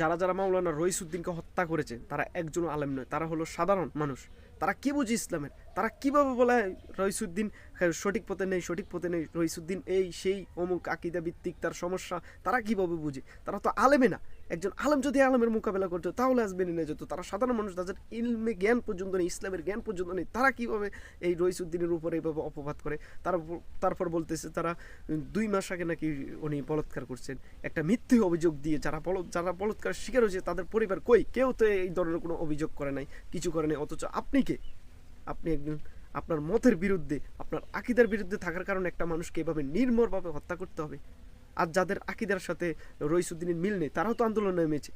যারা যারা মাওলানা রইসুদ্দিনকে হত্যা করেছে তারা একজন আলেম নয় তারা হলো সাধারণ মানুষ। তারা কি বুঝে ইসলামের? তারা কীভাবে বলে রইসুদ্দিন হ্যাঁ, সঠিক পথে নেই সঠিক পথে নেই রইসুদ্দিন এই সেই অমুক আকিদা ভিত্তিক তার সমস্যা। তারা কীভাবে বুঝে? তারা তো আলেমে না। একজন আলেম যদি আলেমের মোকাবেলা করতো তাহলে আসবে নিয়ে যেত। তারা সাধারণ মানুষ তাদের ইলমে জ্ঞান পর্যন্ত নেই ইসলামের জ্ঞান পর্যন্ত নেই। তারা কীভাবে এই রইসুদ্দিনের উপরে এইভাবে অপবাদ করে? তারা তারপর বলতেছে তারা দুই মাস আগে নাকি উনি বলৎকার করছেন। একটা মিথ্যে অভিযোগ দিয়ে যারা বল যারা বলৎকার শিকার হয়েছে তাদের পরিবার কই? কেউ তো এই ধরনের কোনো অভিযোগ করে নাই কিছু করে নাই। অথচ আপনি কে? আপনি একজন আপনার মতের বিরুদ্ধে, আপনার আকিদার বিরুদ্ধে থাকার কারণে একটা মানুষকে এভাবে নির্মরভাবে হত্যা করতে হবে। আর যাদের আকিদার সাথে রইসুদ্দিনের মিল নেই, তারাও তো আন্দোলন নেমেছে।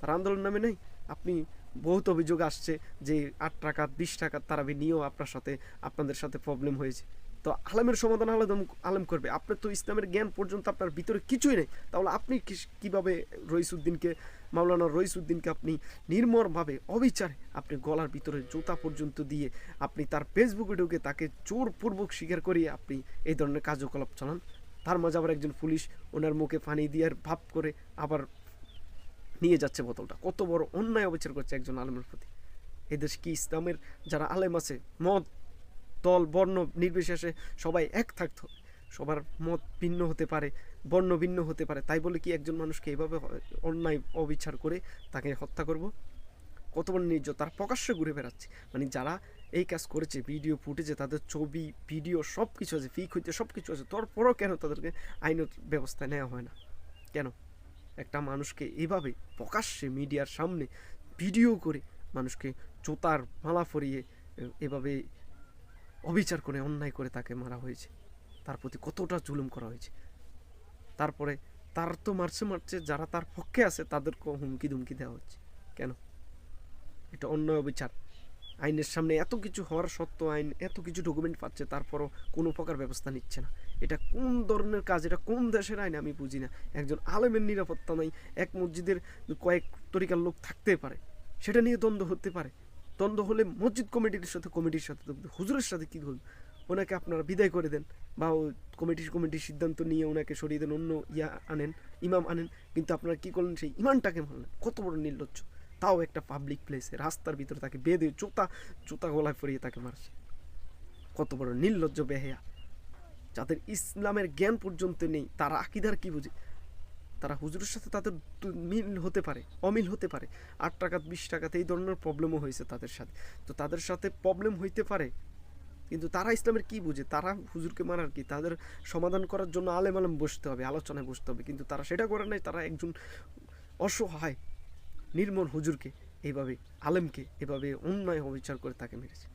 তারা আন্দোলন নামে নেই। আপনি বহুত অভিযোগ আসছে যে আট টাকা, বিশ টাকা তারাবি নিয়েও আপনার সাথে, আপনাদের সাথে প্রবলেম হয়েছে। তো আলেমের সমাধান আলাদম আলেম করবে। আপনার তো ইসলামের জ্ঞান পর্যন্ত আপনার ভিতরে কিছুই নেই। তাহলে আপনি কীভাবে রইসুদ্দিনকে মাওলানা রইসুদ্দিনকে আপনি নির্মরভাবে অবিচারে আপনি গলার ভিতরে জুতা পর্যন্ত দিয়ে আপনি তার ফেসবুকে ঢুকে তাকে জোরপূর্বক স্বীকার করিয়ে আপনি এই ধরনের কার্যকলাপ চালান। তার মাঝে আবার একজন পুলিশ ওনার মুখে পানি দিয়ে ভাব করে আবার নিয়ে যাচ্ছে বোতলটা। কত বড় অন্যায় অবিচার করছে একজন আলেমের প্রতি। এদেশ কি ইসলামের যারা আলেম আছে, মত, দল, বর্ণ, নির্বিশেষে সবাই এক থাকতে সবার মত ভিন্ন হতে পারে। বর্ণ ভিন্ন হতে পারে। তাই বলে কি একজন মানুষকে এভাবে অন্যায়, অবিচার করে তাকে হত্যা করব? কত বড় নির্য তারা প্রকাশ্যে ঘুরে বেড়াচ্ছে। মানে যারা এই কাজ করেছে, ভিডিও ফুটেছে তাদের ছবি, ভিডিও সব কিছু আছে ফিক হইতে সব কিছু আছে, তারপরেও কেন তাদেরকে আইনত ব্যবস্থা নেওয়া হয় না? কেন? একটা মানুষকে এভাবে প্রকাশ্যে মিডিয়ার সামনে ভিডিও করে মানুষকে জোতার মালা পরিয়ে, এ- এভাবে অবিচার করে, অন্যায় করে তাকে মারা হয়েছে। তার প্রতি কতটা জুলুম করা হয়েছে? তারপরে তার তো মারছে মারছে, যারা তার পক্ষে আছে তাদেরকেও হুমকি ধুমকি দেওয়া হচ্ছে। কেন? এটা অন্যায় অবিচার। আইনের সামনে এত কিছু হওয়ার সত্ত্বেও আইন এত কিছু ডকুমেন্ট পাচ্ছে, তারপরও কোনো প্রকার ব্যবস্থা নিচ্ছে না। এটা কোন ধরনের কাজ, এটা কোন দেশের আইন আমি বুঝি না। একজন আলেমের নিরাপত্তা নাই, এক মসজিদের কয়েক তরিকার লোক থাকতে পারে, সেটা নিয়ে দ্বন্দ্ব হতে পারে। দ্বন্দ্ব হলে মসজিদ কমিটির সাথে কমিটির সাথে, হুজুরের সাথে কী ধরুন ওনাকে আপনারা বিদায় করে দেন বা ও কমিটির সিদ্ধান্ত নিয়ে ওনাকে সরিয়ে দেন, অন্য ইয়া আনেন, ইমাম আনেন। কিন্তু আপনারা কী করলেন? সেই ইমানটাকে মানলেন কত বড় নির্লজ্জ। তাও একটা পাবলিক প্লেসে রাস্তার ভিতরে তাকে বেঁধে জোতা জোতা গলায় পরিয়ে তাকে মারছে। কত বড় নির্লজ্জ বেহেয়া। যাদের ইসলামের জ্ঞান পর্যন্ত নেই, তারা আকিদার কি বুঝে? তারা হুজুরের সাথে তাদের মিল হতে পারে, অমিল হতে পারে। আট টাকা, বিশ টাকাতে এই ধরনের প্রবলেমও হয়েছে তাদের সাথে। তো তাদের সাথে প্রবলেম হইতে পারে কিন্তু তারা ইসলামের কি বুঝে? তারা হুজুরকে মারার কি? তাদের সমাধান করার জন্য আলেম আলেম বসতে হবে আলোচনায় বসতে হবে। কিন্তু তারা সেটা করে নাই, তারা একজন অসহায়, নির্মল হুজুরকে এইভাবে আলেমকে এভাবে অন্যায় অবিচার করে তাকে মেরেছে।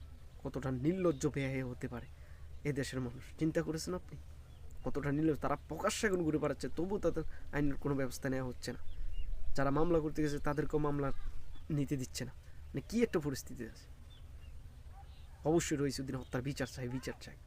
কতটা নির্লজ্জ ব্যয় হতে পারে এ দেশের মানুষ। চিন্তা করেছেন আপনি? কতটা নির্লজ্জ? তারা প্রকাশ্যে এখন ঘুরে বেড়াচ্ছে তবু তাদের আইনের কোনো ব্যবস্থা নেওয়া হচ্ছে না। যারা মামলা করতে গেছে, তাদেরকেও মামলা নিতে দিচ্ছে না। মানে কী একটা পরিস্থিতি আছে? অবশ্যই রয়েছে দিন হত্যার বিচার চাই বিচার চাই।